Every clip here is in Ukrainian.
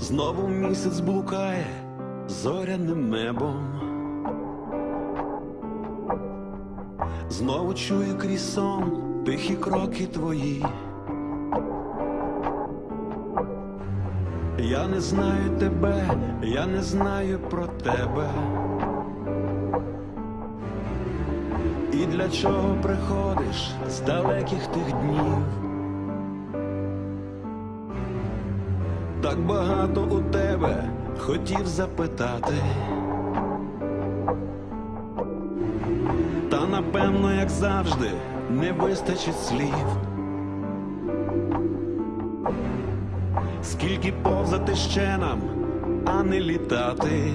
Знову місяць блукає зоряним небом. Знову чую крізь сон тихі кроки твої. Я не знаю тебе, я не знаю про тебе. І для чого приходиш з далеких тих днів? Так багато у тебе хотів запитати. Та напевно, як завжди, не вистачить слів. Скільки повзати ще нам, а не літати.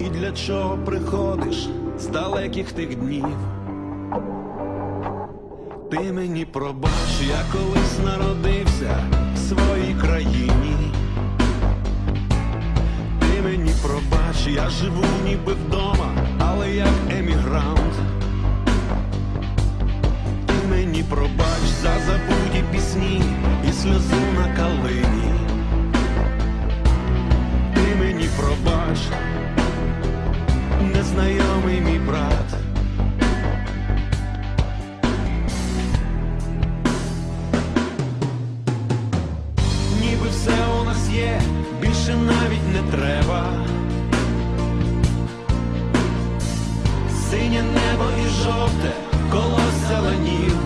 І для чого приходиш з далеких тих днів? Ти мені пробач, я колись народився в своїй країні. Ти мені пробач, я живу ніби вдома, але як емігрант. Ти мені пробач за забуті пісні і сльозу на калині. Ти мені пробач, незнайомий мій жовте колося ленів.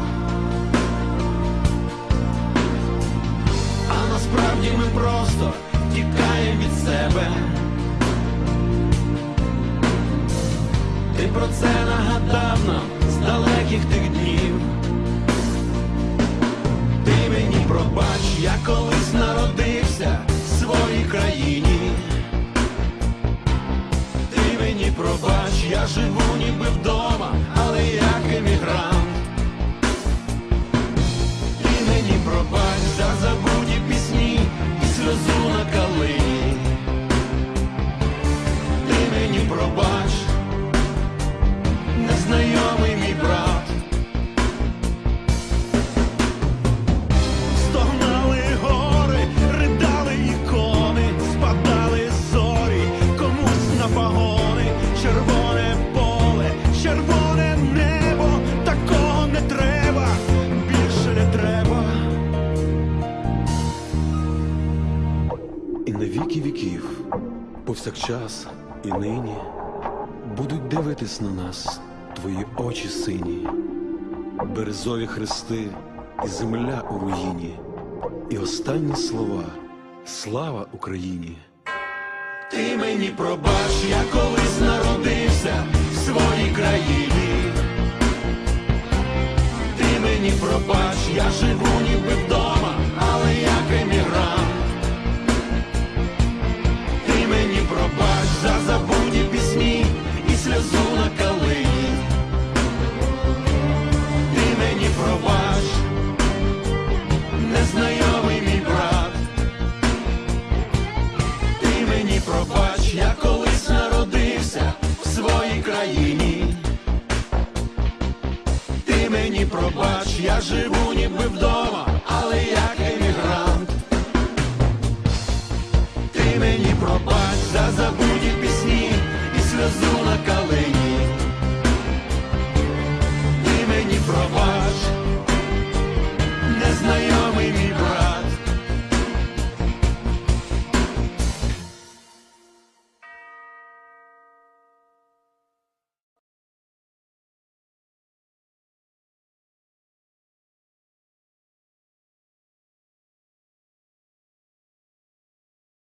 А насправді ми просто тікаємо від себе. Ти про це нагадав нам з далеких тих днів. Ти мені пробач, я колись ніби вдома, але як емігрант. і мені пробач повсякчас і нині будуть дивитись на нас твої очі сині березові хрести і земля у руїні, і останні слова Слава Україні! Ти мені пробач, я колись народився в своїй країні. Ти мені пробач, я живу ніби пісні і сльозу на калині. Ти мені пробач, незнайомий мій брат. Ти мені пробач, я колись народився в своїй країні. Ти мені пробач, я живу ніби вдома,